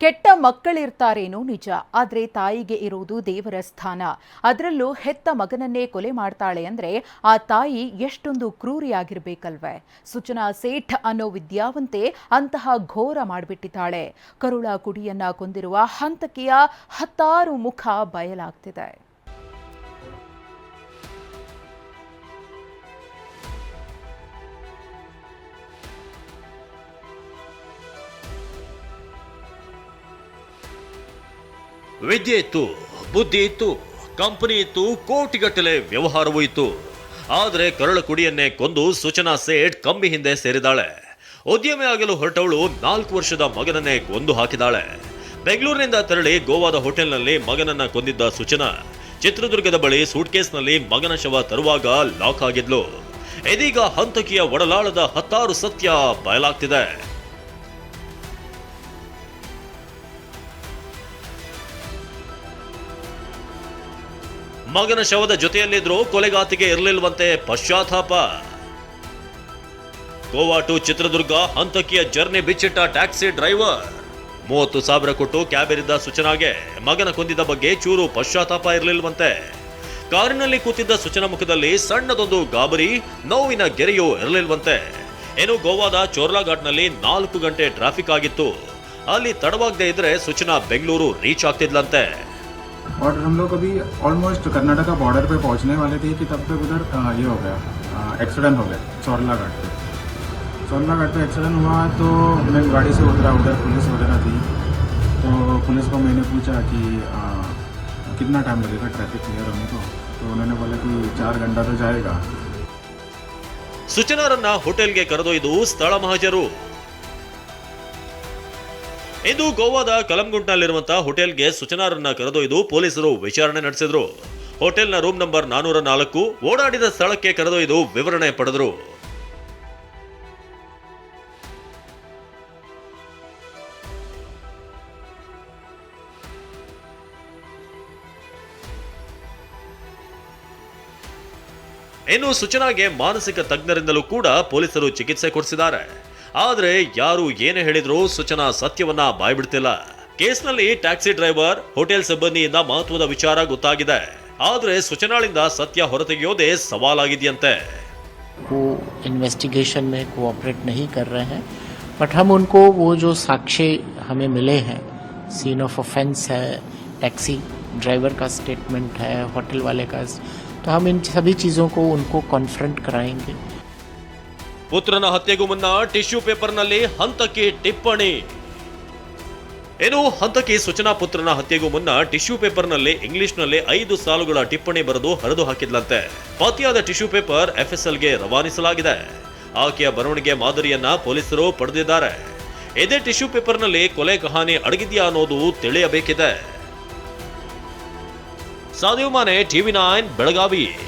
ಕೆಟ್ಟ ಮಕ್ಕಳಿರ್ತಾರೇನೋ ನಿಜ, ಆದರೆ ತಾಯಿಗೆ ಇರುವುದು ದೇವರ ಸ್ಥಾನ. ಅದರಲ್ಲೂ ಹೆತ್ತ ಮಗನನ್ನೇ ಕೊಲೆ ಮಾಡ್ತಾಳೆ ಅಂದರೆ ಆ ತಾಯಿ ಎಷ್ಟೊಂದು ಕ್ರೂರಿಯಾಗಿರ್ಬೇಕಲ್ವೇ? ಸುಚನಾ ಸೇಠ್ ಅನ್ನೋ ವಿದ್ಯಾವಂತೆ ಅಂತಹ ಘೋರ ಮಾಡಿಬಿಟ್ಟಿದ್ದಾಳೆ. ಕರುಳ ಕುಡಿಯನ್ನ ಕೊಂದಿರುವ ಹಂತಕಿಯ ಹತ್ತಾರು ಮುಖ ಬಯಲಾಗ್ತಿದೆ. ವಿದ್ಯೆ ಇತ್ತು ಬುದ್ಧಿ ಇತ್ತು ಕಂಪನಿ ಇತ್ತು ಕೋಟಿಗಟ್ಟಲೆ ವ್ಯವಹಾರವೂ ಇತ್ತು. ಆದರೆ ಕರಳು ಕುಡಿಯನ್ನೇ ಕೊಂದು ಸೂಚನಾ ಸೇಠ್ ಕಂಬಿ ಹಿಂದೆ ಸೇರಿದಾಳೆ. ಉದ್ಯಮಿ ಆಗಲು ಹೊರಟವಳು ನಾಲ್ಕು ವರ್ಷದ ಮಗನನ್ನೇ ಕೊಂದು ಹಾಕಿದಾಳೆ. ಬೆಂಗಳೂರಿನಿಂದ ತೆರಳಿ ಗೋವಾದ ಹೋಟೆಲ್ನಲ್ಲಿ ಮಗನನ್ನ ಕೊಂದಿದ್ದ ಸೂಚನಾ, ಚಿತ್ರದುರ್ಗದ ಬಳಿ ಸೂಟ್ಕೇಸ್ನಲ್ಲಿ ಮಗನ ಶವ ತರುವಾಗ ಲಾಕ್ ಆಗಿದ್ಲು. ಇದೀಗ ಹಂತಕಿಯ ಒಡಲಾಳದ ಹತ್ತಾರು ಸತ್ಯ ಬಯಲಾಗ್ತಿದೆ. ಮಗನ ಶವದ ಜೊತೆಯಲ್ಲಿದ್ರೂ ಕೊಲೆಗಾತಿಗೆ ಇರಲಿಲ್ವಂತೆ ಪಶ್ಚಾತ್ತಾಪ. ಗೋವಾ ಟು ಚಿತ್ರದುರ್ಗ ಹಂತಕಿಯ ಜರ್ನಿ ಬಿಚ್ಚಿಟ್ಟ ಟ್ಯಾಕ್ಸಿ ಡ್ರೈವರ್. ಮೂವತ್ತು ಸಾವಿರ ಕೊಟ್ಟು ಕ್ಯಾಬೇರಿದ್ದ ಸೂಚನಾಗೆ ಮಗನ ಕೊಂದಿದ ಬಗ್ಗೆ ಚೂರು ಪಶ್ಚಾತ್ತಾಪ ಇರಲಿಲ್ವಂತೆ ಕಾರಿನಲ್ಲಿ ಕೂತಿದ್ದ ಸೂಚನಾ ಮುಖದಲ್ಲಿ ಸಣ್ಣದೊಂದು ಗಾಬರಿ, ನೋವಿನ ಗೆರೆಯೂ ಇರಲಿಲ್ವಂತೆ ಏನು ಗೋವಾದ ಚೋರ್ಲಾಘಾಟ್ನಲ್ಲಿ ನಾಲ್ಕು ಗಂಟೆ ಟ್ರಾಫಿಕ್ ಆಗಿತ್ತು. ಅಲ್ಲಿ ತಡವಾಗದೇ ಇದ್ರೆ ಸೂಚನಾ ಬೆಂಗಳೂರು ರೀಚ್ ಆಗ್ತಿದ್ಲಂತೆ. और हम लोग अभी ऑलमोस्ट कर्नाटका बॉर्डर पे पहुंचने वाले थे कि तब तक उधर अ, ये हो गया एक्सीडेंट हो गया चौरला घाट पे चौरला घाट पे एक्सीडेंट हुआ तो मैं गाड़ी से उतरा उधर पुलिस वगैरह थी तो पुलिस को मैंने पूछा कि अ, कितना टाइम लगेगा ट्रैफिक क्लियर होने को तो उन्होंने बोला कि चार घंटा तो जाएगा ಸುಚನಾರನ್ನ ಹೋಟೆಲ್ಗೆ ಕರೆದೊಯ್ದು ಸ್ಥಳ ಮಹಜರು ಇಂದು ಗೋವಾದ ಕಲಂಗುಂಟ್ನಲ್ಲಿರುವಂತಹ ಹೋಟೆಲ್ಗೆ ಸುಚನಾರನ್ನ ಕರೆದೊಯ್ದು ಪೊಲೀಸರು ವಿಚಾರಣೆ ನಡೆಸಿದ್ರು. ಹೋಟೆಲ್ನ ರೂಮ್ ನಂಬರ್ ನಾನೂರ ನಾಲ್ಕು ಓಡಾಡಿದ ಸ್ಥಳಕ್ಕೆ ಕರೆದೊಯ್ದು ವಿವರಣೆ ಪಡೆದರು. ಇನ್ನು ಸುಚನಾಗೆ ಮಾನಸಿಕ ತಜ್ಞರಿಂದಲೂ ಕೂಡ ಪೊಲೀಸರು ಚಿಕಿತ್ಸೆ ಕೊಡಿಸಿದ್ದಾರೆ. ಆದ್ರೆ ಯಾರು ಏನೇ ಹೇಳಿದ್ರು ಸುಚನಾ ಸತ್ಯವನ್ನ ಬಾಯ್ಬಿಡ್ತಿಲ್ಲ ಕೇಸ್ನಲ್ಲಿ ಟ್ಯಾಕ್ಸಿ ಡ್ರೈವರ್ ಹೋಟೆಲ್ ಸಿಬ್ಬಂದಿಯಿಂದ ಮಹತ್ವದ ವಿಚಾರ ಗೊತ್ತಾಗಿದೆ ಆದ್ರೆ ಸುಚನಾಳಿಂದ ಸತ್ಯ ಹೊರತೆಗೆಯೋದೇ ಸವಾಲಾಗಿದೆಯಂತೆ वो इन्वेस्टिगेशन में कोऑपरेट नहीं कर रहे हैं बट हम उनको वो जो साक्ष्य हमें मिले हैं सीन ऑफ ऑफेंस है टैक्सी ड्राइवर का स्टेटमेंट है होटल वाले का तो हम इन सभी चीज़ों को उनको कॉन्फ्रंट कराएंगे ಪುತ್ರನ ಹತ್ಯೆಗೂ ಮುನ್ನ ಟಿಶ್ಯೂ ಪೇಪರ್ನಲ್ಲಿ ಹಂತಕಿ ಟಿಪ್ಪಣಿ. ಏನು ಹಂತಕಿ ಸೂಚನಾ ಪುತ್ರನ ಹತ್ಯೆಗೂ ಮುನ್ನ ಟಿಶ್ಯೂ ಪೇಪರ್ನಲ್ಲಿ ಇಂಗ್ಲಿಷ್ನಲ್ಲಿ ಐದು ಸಾಲುಗಳ ಟಿಪ್ಪಣಿ ಬರೆದು ಹರಿದು ಹಾಕಿದ್ಲಂತೆ. ಪತಿಯಾದ ಟಿಶ್ಯೂ ಪೇಪರ್ ಎಫ್ಎಸ್ಎಲ್ಗೆ ರವಾನಿಸಲಾಗಿದೆ. ಆಕೆಯ ಬರವಣಿಗೆ ಮಾದರಿಯನ್ನ ಪೊಲೀಸರು ಪಡೆದಿದ್ದಾರೆ. ಇದೇ ಟಿಶ್ಯೂ ಪೇಪರ್ನಲ್ಲಿ ಕೊಲೆ ಕಹಾನಿ ಅಡಗಿದ್ಯಾ ಅನ್ನೋದು ತಿಳಿಯಬೇಕಿದೆ. Sadiv Mane TV nine Belagavi.